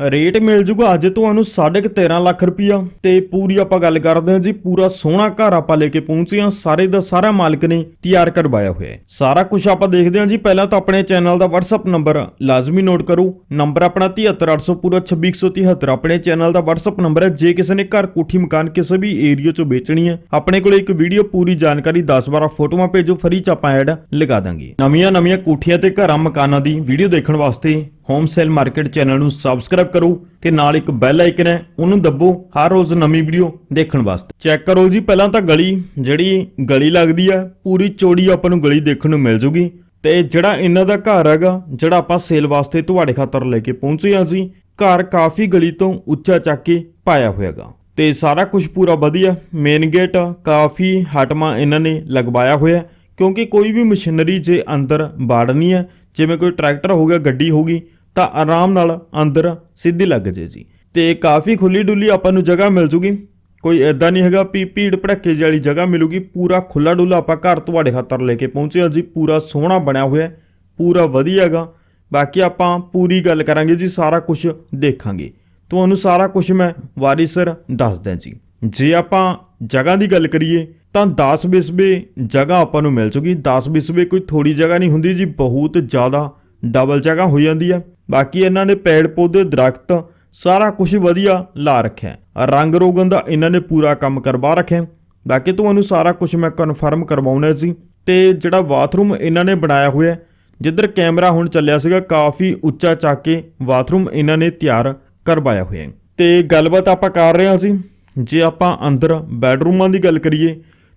Rate ਮਿਲ ਜੂਗਾ ਅੱਜ ਤੁਹਾਨੂੰ 13.5 ਲੱਖ ਰੁਪਈਆ। ਤੇ ਪੂਰੀ ਆਪਾਂ ਗੱਲ ਕਰਦੇ ਹਾਂ ਜੀ, ਪੂਰਾ ਸੋਹਣਾ ਘਰ ਆਪਾਂ ਲੈ ਕੇ ਪਹੁੰਚੇ ਹਾਂ। ਸਾਰੇ ਦਾ ਸਾਰਾ ਮਾਲਕ ਨੇ ਤਿਆਰ ਕਰਵਾਇਆ ਹੋਇਆ ਹੈ। ਸਾਰਾ ਕੁਝ ਆਪਾਂ ਦੇਖਦੇ ਹਾਂ ਜੀ, ਪਹਿਲਾਂ ਤਾਂ ਆਪਣੇ ਚੈਨਲ ਦਾ WhatsApp ਨੰਬਰ ਲਾਜ਼ਮੀ ਨੋਟ ਕਰੋ। ਨੰਬਰ ਆਪਣਾ 73800 ਪੂਰਾ 26173 ਆਪਣੇ ਚੈਨਲ ਦਾ WhatsApp ਨੰਬਰ ਹੈ, ਜੇ ਕਿਸੇ ਨੇ ਘਰ ਕੋਠੀ ਮਕਾਨ ਕਿਸੇ ਵੀ ਏਰੀਆ 'ਚੋਂ ਵੇਚਣੀ ਹੈ, ਆਪਣੇ ਕੋਲ ਇੱਕ ਵੀਡੀਓ ਪੂਰੀ ਜਾਣਕਾਰੀ 10-12 ਫੋਟੋਆਂ ਭੇਜੋ, ਫਰੀ 'ਚ ਆਪਾਂ ਐਡ ਲਗਾ ਦਾਂਗੇ। ਨਵੀਆਂ ਨਵੀਆਂ ਕੋਠੀਆਂ ਤੇ ਘਰਾਂ ਮਕਾਨਾਂ ਦੀ ਵੀਡੀਓ ਦੇਖਣ ਵਾਸਤੇ ਹੋਮ ਸੇਲ ਮਾਰਕੀਟ ਚੈਨਲ ਨੂੰ ਸਬਸਕ੍ਰਾਈਬ ਕਰੋ ਤੇ ਨਾਲ ਇੱਕ ਬੈਲ ਆਈਕਨ ਹੈ, ਉਹਨੂੰ ਦੱਬੋ ਹਰ ਰੋਜ਼ ਨਵੀਂ ਵੀਡੀਓ ਦੇਖਣ ਵਾਸਤੇ। ਚੈੱਕ ਕਰੋ ਜੀ, ਪਹਿਲਾਂ ਤਾਂ ਗਲੀ, ਜਿਹੜੀ ਗਲੀ ਲੱਗਦੀ ਆ, ਪੂਰੀ ਚੌੜੀ ਆਪਾਂ ਨੂੰ ਗਲੀ ਦੇਖਣ ਨੂੰ ਮਿਲ ਜੂਗੀ। ਤੇ ਜਿਹੜਾ ਇਹਨਾਂ ਦਾ ਘਰ ਹੈਗਾ, ਜਿਹੜਾ ਆਪਾਂ ਸੇਲ ਵਾਸਤੇ ਤੁਹਾਡੇ ਖਾਤਰ ਲੈ ਕੇ ਪਹੁੰਚੇ ਹਾਂ ਜੀ ਘਰ ਕਾਫੀ ਗਲੀ ਤੋਂ ਉੱਚਾ ਚੱਕ ਕੇ ਪਾਇਆ ਹੋਇਆਗਾ ਤੇ ਸਾਰਾ ਕੁਝ ਪੂਰਾ ਵਧੀਆ ਮੇਨ ਗੇਟ ਕਾਫੀ ਹਟਮਾ ਇਹਨਾਂ ਨੇ ਲਗਵਾਇਆ ਹੋਇਆ ਕਿਉਂਕਿ ਕੋਈ ਵੀ ਮਸ਼ੀਨਰੀ ਜੇ ਅੰਦਰ ਬਾੜਨੀ ਹੈ, ਜਿਵੇਂ ਕੋਈ ਟਰੈਕਟਰ ਹੋ ਗਿਆ, ਗੱਡੀ ਹੋ ਗਈ ਤਾਂ ਆਰਾਮ ਨਾਲ ਅੰਦਰ ਸਿੱਧੀ ਲੱਗ ਜੇ ਜੀ। ਤੇ ਕਾਫੀ ਖੁੱਲੀ ਡੁੱਲੀ ਆਪਾਂ ਨੂੰ ਜਗ੍ਹਾ ਮਿਲ ਜੂਗੀ। ਕੋਈ ਐਦਾਂ ਨਹੀਂ ਹੈਗਾ ਵੀ ਭੀੜ ਭੜੱਕੇ ਜਿਹੀ ਵਾਲੀ ਜਗ੍ਹਾ ਮਿਲੂਗੀ। ਪੂਰਾ ਖੁੱਲਾ ਡੁੱਲਾ ਆਪਾਂ ਘਰ ਤੁਹਾਡੇ ਖਾਤਰ ਲੈ ਕੇ ਪਹੁੰਚੇ ਹਾਂ ਜੀ। ਪੂਰਾ ਸੋਹਣਾ ਬਣਿਆ ਹੋਇਆ ਪੂਰਾ ਵਧੀਆ ਹੈਗਾ। ਬਾਕੀ ਆਪਾਂ ਪੂਰੀ ਗੱਲ ਕਰਾਂਗੇ ਜੀ, ਸਾਰਾ ਕੁਝ ਦੇਖਾਂਗੇ। ਤੁਹਾਨੂੰ ਸਾਰਾ ਕੁਝ ਮੈਂ ਵਾਰੀਸਰ ਦੱਸਦਾ ਜੀ। ਜੇ ਆਪਾਂ ਜਗ੍ਹਾ ਦੀ ਗੱਲ ਕਰੀਏ, ਤਾਂ 10 ਬਿਸਵੇ ਜਗ੍ਹਾ ਆਪਾਂ ਨੂੰ ਮਿਲ ਜੂਗੀ। 10 ਬਿਸਵੇ ਕੋਈ ਥੋੜੀ ਜਗ੍ਹਾ ਨਹੀਂ ਹੁੰਦੀ ਜੀ। ਬਹੁਤ ਜ਼ਿਆਦਾ ਡਬਲ ਜਗ੍ਹਾ ਹੋ ਜਾਂਦੀ ਆ ਬਾਕੀ ਇਹਨਾਂ ਨੇ ਪੇੜ, ਪੌਦੇ, ਦਰਖਤ ਸਾਰਾ ਕੁਝ ਵਧੀਆ ਲਾ ਰੱਖਿਆ। ਰੰਗ ਰੋਗਨ ਦਾ ਇਹਨਾਂ ਨੇ ਪੂਰਾ ਕੰਮ ਕਰਵਾ ਰੱਖਿਆ। ਬਾਕੀ ਤੁਹਾਨੂੰ ਸਾਰਾ ਕੁਝ ਮੈਂ ਕਨਫਰਮ ਕਰਵਾਉਣਾ ਸੀ ਤੇ ਜਿਹੜਾ ਬਾਥਰੂਮ ਇਹਨਾਂ ਨੇ ਬਣਾਇਆ ਹੋਇਆ ਜਿੱਧਰ ਕੈਮਰਾ ਹੁਣ ਚੱਲਿਆ ਸੀਗਾ, ਕਾਫੀ ਉੱਚਾ ਚੱਕ ਕੇ ਬਾਥਰੂਮ ਇਹਨਾਂ ਨੇ ਤਿਆਰ ਕਰਵਾਇਆ ਹੋਇਆ ਹੈ। ਤੇ ਗੱਲਬਾਤ ਆਪਾਂ ਕਰ ਰਹੇ ਹਾਂ ਸੀ ਜੇ ਆਪਾਂ ਅੰਦਰ ਬੈਡਰੂਮਾਂ ਦੀ ਗੱਲ ਕਰੀਏ,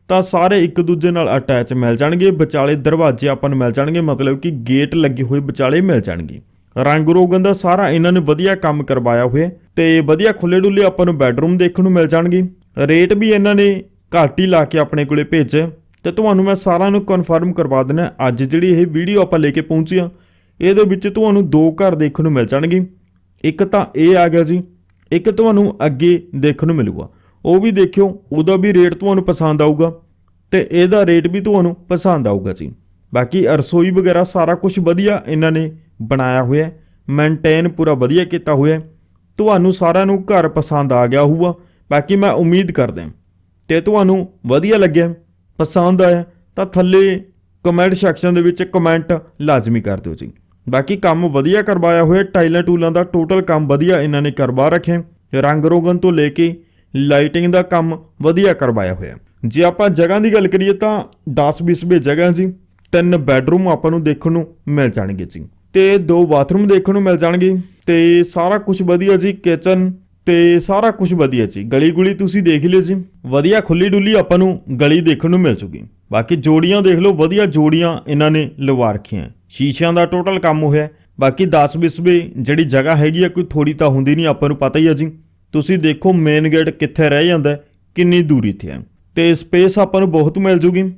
ਤਾਂ ਸਾਰੇ ਇੱਕ ਦੂਜੇ ਨਾਲ ਅਟੈਚ ਮਿਲ ਜਾਣਗੇ, ਵਿਚਾਲੇ ਦਰਵਾਜ਼ੇ ਆਪਾਂ ਨੂੰ ਮਿਲ ਜਾਣਗੇ, ਮਤਲਬ ਕਿ ਗੇਟ ਲੱਗੇ ਹੋਏ ਵਿਚਾਲੇ ਮਿਲ ਜਾਣਗੇ। ਰੰਗ ਰੋਗਨ ਦਾ ਸਾਰਾ ਇਹਨਾਂ ਨੇ ਵਧੀਆ ਕੰਮ ਕਰਵਾਇਆ ਹੋਇਆ ਤੇ ਵਧੀਆ ਖੁੱਲੇ ਡੁੱਲੇ ਆਪਾਂ ਨੂੰ ਬੈਡਰੂਮ ਦੇਖਣ ਨੂੰ ਮਿਲ ਜਾਣਗੇ। ਰੇਟ ਵੀ ਇਹਨਾਂ ਨੇ ਘੱਟ ਹੀ ਲਾ ਕੇ ਆਪਣੇ ਕੋਲੇ ਭੇਜਿਆ ਤੇ ਤੁਹਾਨੂੰ ਮੈਂ ਸਾਰਿਆਂ ਨੂੰ ਕਨਫਰਮ ਕਰਵਾ ਦਿੰਦਾ ਅੱਜ ਜਿਹੜੀ ਇਹ ਵੀਡੀਓ ਆਪਾਂ ਲੈ ਕੇ ਪਹੁੰਚੇ ਹਾਂ, ਇਹਦੇ ਵਿੱਚ ਤੁਹਾਨੂੰ ਦੋ ਘਰ ਦੇਖਣ ਨੂੰ ਮਿਲ ਜਾਣਗੇ। ਇੱਕ ਤਾਂ ਇਹ ਆ ਗਿਆ ਜੀ, ਇੱਕ ਤੁਹਾਨੂੰ ਅੱਗੇ ਦੇਖਣ ਨੂੰ ਮਿਲੂਗਾ। ਉਹ ਵੀ ਦੇਖਿਓ, ਉਹਦਾ ਵੀ ਰੇਟ ਤੁਹਾਨੂੰ ਪਸੰਦ ਆਊਗਾ ਤੇ ਇਹਦਾ ਰੇਟ ਵੀ ਤੁਹਾਨੂੰ ਪਸੰਦ ਆਊਗਾ ਜੀ। ਬਾਕੀ ਰਸੋਈ ਵਗੈਰਾ ਸਾਰਾ ਕੁਝ ਵਧੀਆ ਇਹਨਾਂ ਨੇ ਬਣਾਇਆ ਹੋਇਆ ਮੇਨਟੇਨ ਪੂਰਾ ਵਧੀਆ ਕੀਤਾ ਹੋਇਆ ਤੁਹਾਨੂੰ ਸਾਰਿਆਂ ਨੂੰ ਘਰ ਪਸੰਦ ਆ ਗਿਆ ਹੋਊਗਾ। ਬਾਕੀ ਮੈਂ ਉਮੀਦ ਕਰਦਾ ਤੇ ਤੁਹਾਨੂੰ ਵਧੀਆ ਲੱਗਿਆ ਪਸੰਦ ਆਇਆ ਤਾਂ ਥੱਲੇ ਕਮੈਂਟ ਸੈਕਸ਼ਨ ਦੇ ਵਿੱਚ ਕਮੈਂਟ ਲਾਜ਼ਮੀ ਕਰ ਦਿਓ ਜੀ। ਬਾਕੀ ਕੰਮ ਵਧੀਆ ਕਰਵਾਇਆ ਹੋਇਆ ਟਾਈਲਾਂ ਟੂਲਾਂ ਦਾ ਟੋਟਲ ਕੰਮ ਵਧੀਆ ਇਹਨਾਂ ਨੇ ਕਰਵਾ ਰੱਖਿਆ ਰੰਗ ਰੋਗਨ ਤੋਂ ਲੈ ਕੇ ਲਾਈਟਿੰਗ ਦਾ ਕੰਮ ਵਧੀਆ ਕਰਵਾਇਆ ਹੋਇਆ ਜੇ ਆਪਾਂ ਜਗ੍ਹਾ ਦੀ ਗੱਲ ਕਰੀਏ ਤਾਂ 10 20 ਜਗ੍ਹਾ ਜੀ, ਤਿੰਨ ਬੈੱਡਰੂਮ ਆਪਾਂ ਨੂੰ ਦੇਖਣ ਨੂੰ ਮਿਲ ਜਾਣਗੇ ਜੀ। ਤੇ ਦੋ ਬਾਥਰੂਮ ਦੇਖਣ ਨੂੰ ਮਿਲ ਜਾਣਗੇ ਤੇ ਸਾਰਾ ਕੁਝ ਵਧੀਆ ਜੀ ਕਿਚਨ ਤੇ ਸਾਰਾ ਕੁਝ ਵਧੀਆ ਜੀ। ਗਲੀ ਗੁਲੀ ਤੁਸੀਂ ਦੇਖ ਲਿਓ ਜੀ। ਵਧੀਆ ਖੁੱਲੀ ਡੁੱਲੀ ਆਪਾਂ ਨੂੰ ਗਲੀ ਦੇਖਣ ਨੂੰ ਮਿਲ ਜੂਗੀ। ਬਾਕੀ ਜੋੜੀਆਂ ਦੇਖ ਲਓ, ਵਧੀਆ ਜੋੜੀਆਂ ਇਹਨਾਂ ਨੇ ਲਵਾ ਰੱਖੀਆਂ। ਸ਼ੀਸ਼ਿਆਂ ਦਾ ਟੋਟਲ ਕੰਮ ਹੋਇਆ। ਬਾਕੀ 10 ਬਿਸਵੇ ਜਿਹੜੀ ਜਗ੍ਹਾ ਹੈਗੀ ਆ, ਕੋਈ ਥੋੜੀ ਤਾਂ ਹੁੰਦੀ ਨਹੀਂ, ਆਪਾਂ ਨੂੰ ਪਤਾ ਹੀ ਆ ਜੀ। ਤੁਸੀਂ ਦੇਖੋ ਮੇਨ ਗੇਟ ਕਿੱਥੇ ਰਹਿ ਜਾਂਦਾ, ਕਿੰਨੀ ਦੂਰੀ ਤੇ ਹੈ ਤੇ ਸਪੇਸ ਆਪਾਂ ਨੂੰ ਬਹੁਤ ਮਿਲ ਜੂਗੀ।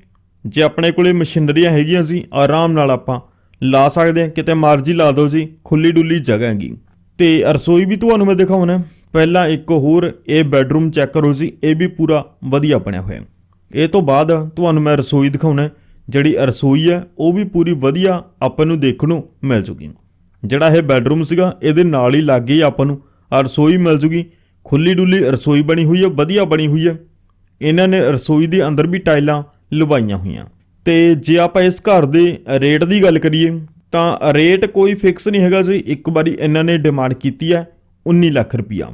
ਜੇ ਆਪਣੇ ਕੋਲੇ ਮਸ਼ੀਨਰੀਆਂ ਹੈਗੀਆਂ ਸੀ ਆਰਾਮ ਨਾਲ ਆਪਾਂ ਲਾ ਸਕਦੇ ਹਾਂ, ਕਿਤੇ ਮਰਜ਼ੀ ਲਾ ਦਿਓ ਜੀ, ਖੁੱਲੀ ਡੁੱਲੀ ਜਗ੍ਹਾ ਹੈਗੀ। ਤੇ ਰਸੋਈ ਵੀ ਤੁਹਾਨੂੰ ਮੈਂ ਦਿਖਾਉਣਾ ਪਹਿਲਾਂ ਇੱਕ ਹੋਰ ਇਹ ਬੈੱਡਰੂਮ ਚੈੱਕ ਕਰੋ ਜੀ, ਇਹ ਵੀ ਪੂਰਾ ਵਧੀਆ ਬਣਿਆ ਹੋਇਆ ਇਹ ਤੋਂ ਬਾਅਦ ਤੁਹਾਨੂੰ ਮੈਂ ਰਸੋਈ ਦਿਖਾਉਣਾ ਜਿਹੜੀ ਰਸੋਈ ਹੈ, ਉਹ ਵੀ ਪੂਰੀ ਵਧੀਆ ਆਪਾਂ ਨੂੰ ਦੇਖਣ ਨੂੰ ਮਿਲ ਜੂਗੀ। ਜਿਹੜਾ ਇਹ ਬੈੱਡਰੂਮ ਸੀਗਾ, ਇਹਦੇ ਨਾਲ ਹੀ ਲੱਗੇ ਆਪਾਂ ਨੂੰ। ਰਸੋਈ ਮਿਲ ਜੂਗੀ। ਖੁੱਲੀ ਡੁੱਲੀ ਰਸੋਈ ਬਣੀ ਹੋਈ ਹੈ, ਵਧੀਆ ਬਣੀ ਹੋਈ ਹੈ। ਇਹਨਾਂ ਨੇ ਰਸੋਈ ਦੇ ਅੰਦਰ ਵੀ ਟਾਈਲਾਂ ਲਵਾਈਆਂ ਹੋਈਆਂ। ਤੇ ਜੇ ਆਪਾਂ ਇਸ ਘਰ ਦੇ ਰੇਟ ਦੀ ਗੱਲ ਕਰੀਏ, ਤਾਂ ਰੇਟ ਕੋਈ ਫਿਕਸ ਨਹੀਂ ਹੈਗਾ ਜੀ। ਇੱਕ ਵਾਰੀ ਇਹਨਾਂ ਨੇ ਡਿਮਾਂਡ ਕੀਤੀ ਹੈ 19 ਲੱਖ ਰੁਪਈਆ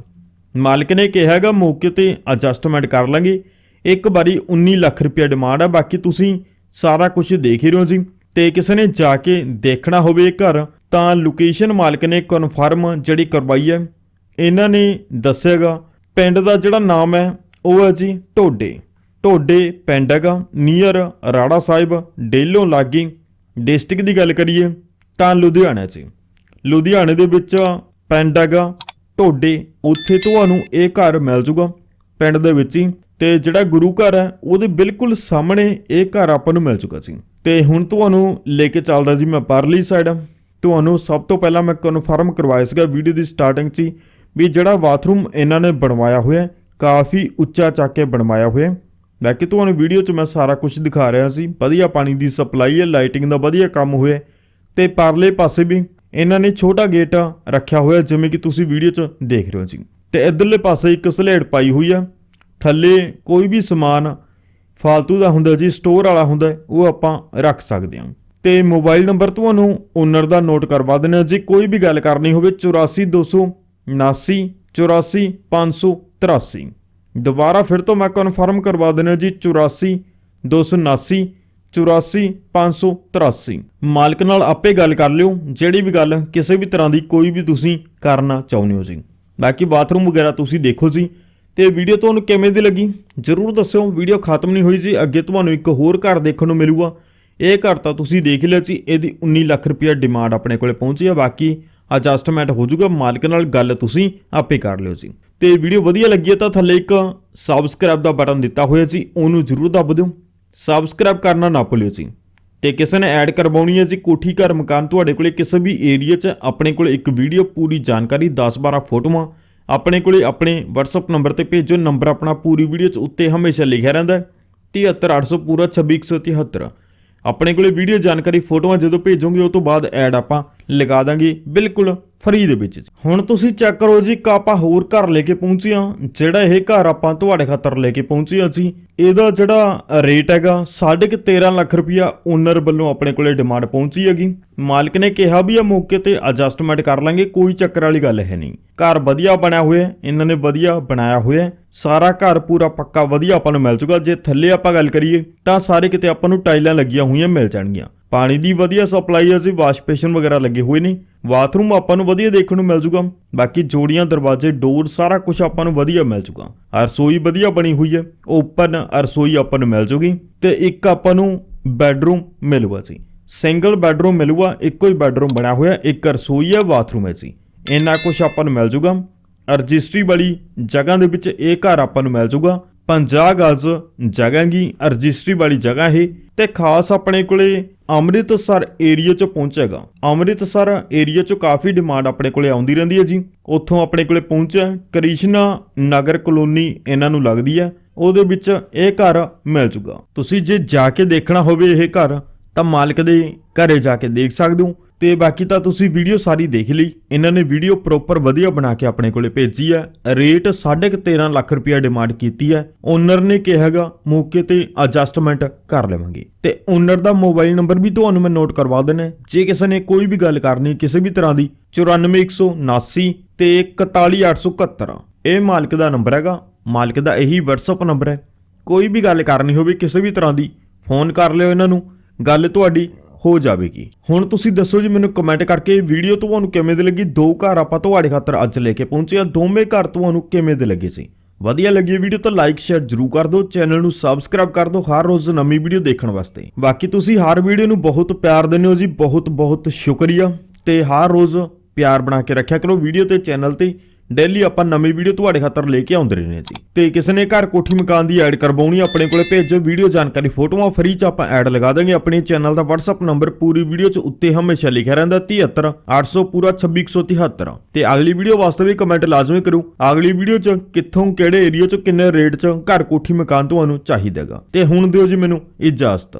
ਮਾਲਕ ਨੇ ਕਿਹਾ ਹੈਗਾ, ਮੌਕੇ ਤੇ ਐਡਜਸਟਮੈਂਟ ਕਰ ਲਾਂਗੇ। ਇੱਕ ਵਾਰੀ 19 ਲੱਖ ਰੁਪਈਆ ਡਿਮਾਂਡ ਹੈ ਬਾਕੀ ਤੁਸੀਂ ਸਾਰਾ ਕੁਝ ਦੇਖ ਹੀ ਰਹੇ ਹੋ ਜੀ। ਤੇ ਕਿਸੇ ਨੇ ਜਾ ਕੇ ਦੇਖਣਾ ਹੋਵੇ ਘਰ, ਤਾਂ ਲੋਕੇਸ਼ਨ ਮਾਲਕ ਨੇ ਕਨਫਰਮ ਜਿਹੜੀ ਕਰਵਾਈ ਹੈ। ਇਹਨਾਂ ਨੇ ਦੱਸਿਆਗਾ ਪਿੰਡ ਦਾ ਜਿਹੜਾ ਨਾਮ ਹੈ, ਉਹ ਹੈ ਜੀ ਢੋਡੇ। ਢੋਡੇ ਪਿੰਡ ਹੈਗਾ ਨੀਅਰ, ਰਾੜਾ ਸਾਹਿਬ, ਡੇਲੋਂ ਲਾਗੀ। ਡਿਸਟ੍ਰਿਕਟ ਦੀ ਗੱਲ ਕਰੀਏ ਤਾਂ ਲੁਧਿਆਣਾ 'ਚ। ਲੁਧਿਆਣੇ ਦੇ ਵਿੱਚ ਪਿੰਡ ਹੈਗਾ ਢੋਡੇ, ਉੱਥੇ ਤੁਹਾਨੂੰ ਇਹ ਘਰ ਮਿਲ ਜੂਗਾ ਪਿੰਡ ਦੇ ਵਿੱਚ ਹੀ। ਤੇ ਜਿਹੜਾ ਗੁਰੂ ਘਰ ਹੈ, ਉਹਦੇ ਬਿਲਕੁਲ ਸਾਹਮਣੇ ਇਹ ਘਰ ਆਪਾਂ ਨੂੰ ਮਿਲ ਚੁੱਕਾ ਸੀ। ਤੇ ਹੁਣ ਤੁਹਾਨੂੰ ਲੈ ਕੇ ਚੱਲਦਾ ਜੀ ਮੈਂ ਪਰਲੀ ਸਾਈਡ ਤੁਹਾਨੂੰ ਸਭ ਤੋਂ ਪਹਿਲਾਂ ਮੈਂ ਕਨਫਰਮ ਕਰਵਾਇਆ ਸੀਗਾ ਵੀਡੀਓ ਦੀ ਸਟਾਰਟਿੰਗ 'ਚ ਹੀ ਵੀ ਜਿਹੜਾ ਬਾਥਰੂਮ ਇਹਨਾਂ ਨੇ ਬਣਵਾਇਆ ਹੋਇਆ ਕਾਫੀ ਉੱਚਾ ਚੱਕ ਕੇ ਬਣਵਾਇਆ ਹੋਇਆ ਬਾਕੀ ਤੁਹਾਨੂੰ ਵੀਡੀਓ 'ਚ ਮੈਂ ਸਾਰਾ ਕੁਝ ਦਿਖਾ ਰਿਹਾ ਸੀ। ਵਧੀਆ ਪਾਣੀ ਦੀ ਸਪਲਾਈ ਹੈ, ਲਾਈਟਿੰਗ ਦਾ ਵਧੀਆ ਕੰਮ ਹੋਇਆ ਹੈ। ਤੇ ਪਰਲੇ ਪਾਸੇ ਵੀ ਇਹਨਾਂ ਨੇ ਛੋਟਾ ਗੇਟ ਰੱਖਿਆ ਹੋਇਆ, ਜਿਵੇਂ ਕਿ ਤੁਸੀਂ ਵੀਡੀਓ 'ਚ ਦੇਖ ਰਹੇ ਹੋ ਜੀ। ਤੇ ਇਧਰਲੇ ਪਾਸੇ ਇੱਕ ਸਲੇਟ ਪਾਈ ਹੋਈ ਆ ਥੱਲੇ ਕੋਈ ਵੀ ਸਮਾਨ ਫਾਲਤੂ ਦਾ ਹੁੰਦਾ ਜੀ, ਸਟੋਰ ਵਾਲਾ ਹੁੰਦਾ ਉਹ ਆਪਾਂ ਰੱਖ ਸਕਦੇ ਹਾਂ। ਤੇ ਮੋਬਾਈਲ ਨੰਬਰ ਤੁਹਾਨੂੰ ਓਨਰ ਦਾ ਨੋਟ ਕਰਵਾ ਦੇਣਾ ਜੀ। ਕੋਈ ਵੀ ਗੱਲ ਕਰਨੀ ਹੋਵੇ 84279 84583 ਦੁਬਾਰਾ ਫਿਰ ਤੋਂ ਮੈਂ ਕਨਫਰਮ ਕਰਵਾ ਦਿੰਦਾ ਜੀ 84279 84583 ਮਾਲਕ ਨਾਲ ਆਪੇ ਗੱਲ ਕਰ ਲਿਓ, ਜਿਹੜੀ ਵੀ ਗੱਲ ਕਿਸੇ ਵੀ ਤਰ੍ਹਾਂ ਦੀ ਕੋਈ ਵੀ ਤੁਸੀਂ ਕਰਨਾ ਚਾਹੁੰਦੇ ਹੋ ਜੀ। ਬਾਕੀ ਬਾਥਰੂਮ ਵਗੈਰਾ ਤੁਸੀਂ ਦੇਖੋ ਜੀ। ਤੇ ਵੀਡੀਓ ਤੁਹਾਨੂੰ ਕਿਵੇਂ ਦੀ ਲੱਗੀ? ਜਰੂਰ ਦੱਸਿਓ ਵੀਡੀਓ ਖਤਮ ਨਹੀਂ ਹੋਈ ਜੀ, ਅੱਗੇ ਤੁਹਾਨੂੰ ਇੱਕ ਹੋਰ ਘਰ ਦੇਖਣ ਨੂੰ ਮਿਲੂਗਾ। ਇਹ ਘਰ ਤਾਂ ਤੁਸੀਂ ਦੇਖ ਲਿਆ ਜੀ, ਇਹਦੀ 19 ਲੱਖ ਰੁਪਏ ਡਿਮਾਂਡ ਆਪਣੇ ਕੋਲੇ ਪਹੁੰਚੀ ਆ, ਬਾਕੀ ਐਡਜਸਟਮੈਂਟ ਹੋ ਜਾਊਗਾ, ਮਾਲਕ ਨਾਲ ਗੱਲ ਤੁਸੀਂ ਆਪੇ ਕਰ ਲਿਓ ਜੀ। ਤੇ ਵੀਡੀਓ ਵਧੀਆ ਲੱਗੀ ਹੈ ਤਾਂ ਥੱਲੇ ਇੱਕ ਸਬਸਕ੍ਰਾਈਬ ਦਾ ਬਟਨ ਦਿੱਤਾ ਹੋਇਆ ਜੀ ਉਹਨੂੰ ਜਰੂਰ ਦੱਬ ਦਿਓ। ਸਬਸਕ੍ਰਾਈਬ ਕਰਨਾ ਨਾ ਭੁੱਲਿਓ ਜੀ। ਤੇ ਕਿਸੇ ਨੇ ਐਡ ਕਰਵਾਉਣੀ ਹੈ ਜੀ ਕੋਠੀ ਘਰ ਮਕਾਨ, ਤੁਹਾਡੇ ਕੋਲੇ ਕਿਸੇ ਵੀ ਏਰੀਆ 'ਚ ਆਪਣੇ ਕੋਲੇ ਇੱਕ ਵੀਡੀਓ ਪੂਰੀ ਜਾਣਕਾਰੀ 10-12 ਫੋਟੋਆਂ, ਆਪਣੇ ਕੋਲੇ ਆਪਣੇ WhatsApp ਨੰਬਰ ਤੇ ਭੇਜੋ ਨੰਬਰ ਆਪਣਾ ਪੂਰੀ ਵੀਡੀਓ 'ਚ ਉੱਤੇ ਹਮੇਸ਼ਾ ਲਿਖਿਆ ਰਹਿੰਦਾ ਹੈ। 73800 ਪੂਰਾ 26173 ਆਪਣੇ ਕੋਲੇ ਵੀਡੀਓ ਜਾਣਕਾਰੀ, ਫੋਟੋਆਂ ਜਦੋਂ ਭੇਜੋਗੇ, ਉਹ ਤੋਂ ਬਾਅਦ ਐਡ ਆਪਾਂ ਲਗਾ ਦਾਂਗੇ। ਬਿਲਕੁਲ ਫਰੀ ਦੇ ਵਿੱਚ ਹੁਣ ਤੁਸੀਂ ਚੈੱਕ ਕਰੋ ਜੀ ਇੱਕ ਆਪਾਂ ਹੋਰ ਘਰ ਲੈ ਕੇ ਪਹੁੰਚੇ ਹਾਂ, ਜਿਹੜਾ ਇਹ ਘਰ ਆਪਾਂ ਤੁਹਾਡੇ ਖਾਤਰ ਲੈ ਕੇ ਪਹੁੰਚੇ ਹਾਂ ਜੀ। ਇਹਦਾ ਜਿਹੜਾ ਰੇਟ ਹੈਗਾ 13.5 ਲੱਖ ਰੁਪਇਆ ਓਨਰ ਵੱਲੋਂ ਆਪਣੇ ਕੋਲੇ ਡਿਮਾਂਡ ਪਹੁੰਚੀ ਹੈਗੀ। ਮਾਲਕ ਨੇ ਕਿਹਾ ਵੀ ਆ ਮੌਕੇ ਤੇ ਐਡਜਸਟਮੈਂਟ ਕਰ ਲਾਂਗੇ, ਕੋਈ ਚੱਕਰ ਵਾਲੀ ਗੱਲ ਹੈ ਨਹੀਂ। ਘਰ ਵਧੀਆ ਬਣਿਆ ਹੋਇਆ, ਇਹਨਾਂ ਨੇ ਵਧੀਆ ਬਣਾਇਆ ਹੋਇਆ। ਸਾਰਾ ਘਰ ਪੂਰਾ ਪੱਕਾ ਵਧੀਆ ਆਪਾਂ ਨੂੰ ਮਿਲ ਜੂਗਾ ਜੇ ਥੱਲੇ ਆਪਾਂ ਗੱਲ ਕਰੀਏ, ਤਾਂ ਸਾਰੇ ਕਿਤੇ ਆਪਾਂ ਨੂੰ ਟਾਈਲਾਂ ਲੱਗੀਆਂ ਹੋਈਆਂ ਮਿਲ ਜਾਣਗੀਆਂ। ਪਾਣੀ ਦੀ ਵਧੀਆ ਸਪਲਾਈ ਹੈ ਜੀ ਵਾਸ਼ ਬੇਸਿਨ ਵਗੈਰਾ ਲੱਗੇ ਹੋਏ ਨੇ। ਬਾਥਰੂਮ ਆਪਾਂ ਨੂੰ ਵਧੀਆ ਦੇਖਣ ਨੂੰ ਮਿਲ ਜੂਗਾ। ਬਾਕੀ ਜੋੜੀਆਂ, ਦਰਵਾਜ਼ੇ, ਡੋਰ, ਸਾਰਾ ਕੁਝ ਆਪਾਂ ਨੂੰ ਵਧੀਆ ਮਿਲ ਜੂਗਾ। ਰਸੋਈ ਵਧੀਆ ਬਣੀ ਹੋਈ ਹੈ ਓਪਨ ਰਸੋਈ ਆਪਾਂ ਨੂੰ ਮਿਲ ਜੂਗੀ। ਤੇ ਇੱਕ ਆਪਾਂ ਨੂੰ ਬੈੱਡਰੂਮ ਮਿਲੂਗਾ ਜੀ। ਸਿੰਗਲ ਬੈੱਡਰੂਮ ਮਿਲੂਗਾ, ਇੱਕੋ ਹੀ ਬੈੱਡਰੂਮ ਬਣਿਆ ਹੋਇਆ। ਇੱਕ ਰਸੋਈ ਹੈ ਬਾਥਰੂਮ ਹੈ ਜੀ। ਇੰਨਾ ਕੁਝ ਆਪਾਂ ਨੂੰ ਮਿਲ ਜੂਗਾ। ਰਜਿਸਟਰੀ ਵਾਲੀ ਜਗ੍ਹਾ ਦੇ ਵਿੱਚ ਇਹ ਘਰ ਆਪਾਂ ਨੂੰ ਮਿਲ ਜੂਗਾ। 50 ਗਜ਼ ਜਗ੍ਹਾ ਗੀ ਰਜਿਸਟਰੀ ਵਾਲੀ ਜਗ੍ਹਾ ਇਹ। ਤੇ ਖਾਸ ਆਪਣੇ ਕੋਲੇ ਅੰਮ੍ਰਿਤਸਰ ਏਰੀਆ ਚ ਪਹੁੰਚੇਗਾ। ਅੰਮ੍ਰਿਤਸਰ ਏਰੀਆ ਚ ਕਾਫੀ ਡਿਮਾਂਡ ਆਪਣੇ ਕੋਲੇ ਆਉਂਦੀ ਰਹਿੰਦੀ ਹੈ ਜੀ। ਉੱਥੋਂ ਆਪਣੇ ਕੋਲੇ ਪਹੁੰਚਿਆ ਕ੍ਰਿਸ਼ਨਾ ਨਗਰ ਕਲੋਨੀ ਇਹਨਾਂ ਨੂੰ ਲੱਗਦੀ ਹੈ। ਉਹਦੇ ਵਿੱਚ ਇਹ ਘਰ ਮਿਲ ਜੂਗਾ ਤੁਸੀਂ ਜੇ ਜਾ ਕੇ ਦੇਖਣਾ ਹੋਵੇ ਇਹ ਘਰ, ਤਾਂ ਮਾਲਕ ਦੇ ਘਰੇ ਜਾ ਕੇ ਦੇਖ ਸਕਦੇ ਹੋ। ਤੇ ਬਾਕੀ ਤਾਂ ਤੁਸੀਂ ਵੀਡੀਓ ਸਾਰੀ ਦੇਖ ਲਈ। ਇਹਨਾਂ ਨੇ ਵੀਡੀਓ ਪ੍ਰੋਪਰ ਵਧੀਆ ਬਣਾ ਕੇ ਆਪਣੇ ਕੋਲੇ ਭੇਜੀ ਹੈ। ਰੇਟ 13.5 ਲੱਖ ਰੁਪਇਆ ਡਿਮਾਂਡ ਕੀਤੀ ਹੈ। ਓਨਰ ਨੇ ਕਿਹਾਗਾ ਮੌਕੇ ਤੇ ਐਡਜਸਟਮੈਂਟ ਕਰ ਲਵਾਂਗੇ। ਤੇ ਓਨਰ ਦਾ ਮੋਬਾਈਲ ਨੰਬਰ ਵੀ ਤੁਹਾਨੂੰ ਮੈਂ ਨੋਟ ਕਰਵਾ ਦੇਣਾ ਜੇ ਕਿਸੇ ਨੇ ਕੋਈ ਵੀ ਗੱਲ ਕਰਨੀ ਕਿਸੇ ਵੀ ਤਰ੍ਹਾਂ ਦੀ 94179 ਤੇ 41871 ਇਹ ਮਾਲਕ ਦਾ ਨੰਬਰ ਹੈਗਾ। ਮਾਲਕ ਦਾ ਇਹੀ WhatsApp ਨੰਬਰ ਹੈ। ਕੋਈ ਵੀ ਗੱਲ ਕਰਨੀ ਹੋਵੇ ਕਿਸੇ ਵੀ ਤਰ੍ਹਾਂ ਦੀ ਫੋਨ ਕਰ ਲਿਓ ਇਹਨਾਂ ਨੂੰ। ਗੱਲ ਤੁਹਾਡੀ ਹੋ ਜਾਵੇਗੀ। ਹੁਣ ਤੁਸੀਂ ਦੱਸੋ ਜੀ ਮੈਨੂੰ ਕਮੈਂਟ ਕਰਕੇ ਵੀਡੀਓ ਤੁਹਾਨੂੰ ਕਿਵੇਂ ਦੀ ਲੱਗੀ? ਦੋ ਘਰ ਆਪਾਂ ਤੁਹਾਡੇ ਖਾਤਰ ਅੱਜ ਲੈ ਕੇ ਪਹੁੰਚੇ ਆ ਦੋਵੇਂ ਘਰ ਤੁਹਾਨੂੰ ਕਿਵੇਂ ਦੇ ਲੱਗੇ ਸੀ? ਵਧੀਆ ਲੱਗੀ ਵੀਡੀਓ ਤਾਂ ਲਾਈਕ ਸ਼ੇਅਰ ਜਰੂਰ ਕਰ ਦਿਓ। ਚੈਨਲ ਨੂੰ ਸਬਸਕ੍ਰਾਈਬ ਕਰ ਦਿਓ ਹਰ ਰੋਜ਼ ਨਵੀਂ ਵੀਡੀਓ ਦੇਖਣ ਵਾਸਤੇ। ਬਾਕੀ ਤੁਸੀਂ ਹਰ ਵੀਡੀਓ ਨੂੰ ਬਹੁਤ ਪਿਆਰ ਦਿੰਦੇ ਹੋ ਜੀ। ਬਹੁਤ ਬਹੁਤ ਸ਼ੁਕਰੀਆ। ਤੇ ਹਰ ਰੋਜ਼ ਪਿਆਰ ਬਣਾ ਕੇ ਰੱਖਿਆ ਕਰੋ। ਵੀਡੀਓ ਤੇ ਚੈਨਲ ਤੇ ਡੇਲੀ ਆਪਾਂ ਨਵੀਂ ਵੀਡੀਓ ਤੁਹਾਡੇ ਖਾਤਰ ਲੈ ਕੇ ਆਉਂਦੇ ਰਹਿੰਦੇ ਜੀ। ਤੇ ਕਿਸੇ ਨੇ ਘਰ ਕੋਠੀ ਮਕਾਨ ਦੀ ਐਡ ਕਰਵਾਉਣੀ ਆਪਣੇ ਕੋਲੇ ਭੇਜੋ ਵੀਡੀਓ ਜਾਣਕਾਰੀ ਫੋਟੋਆਂ ਫ੍ਰੀ ਚ ਆਪਾਂ ਐਡ ਲਗਾ ਦਾਂਗੇ। ਆਪਣੇ ਚੈਨਲ ਦਾ WhatsApp ਨੰਬਰ ਪੂਰੀ ਵੀਡੀਓ ਚ ਉੱਤੇ ਹਮੇਸ਼ਾ ਲਿਖਿਆ ਰਹਿੰਦਾ 73 800 ਪੂਰਾ 2673 ਤੇ ਅਗਲੀ ਵੀਡੀਓ ਵਾਸਤੇ ਵੀ ਕਮੈਂਟ ਲਾਜ਼ਮੀ ਕਰੋ ਅਗਲੀ ਵੀਡੀਓ ਚ ਕਿੱਥੋਂ, ਕਿਹੜੇ ਏਰੀਆ ਚ, ਕਿੰਨੇ ਰੇਟ ਚ ਘਰ ਕੋਠੀ ਮਕਾਨ ਤੁਹਾਨੂੰ ਚਾਹੀਦਾਗਾ। ਤੇ ਹੁਣ ਦਿਓ ਜੀ ਮੈਨੂੰ ਇਜਾਜ਼ਤ।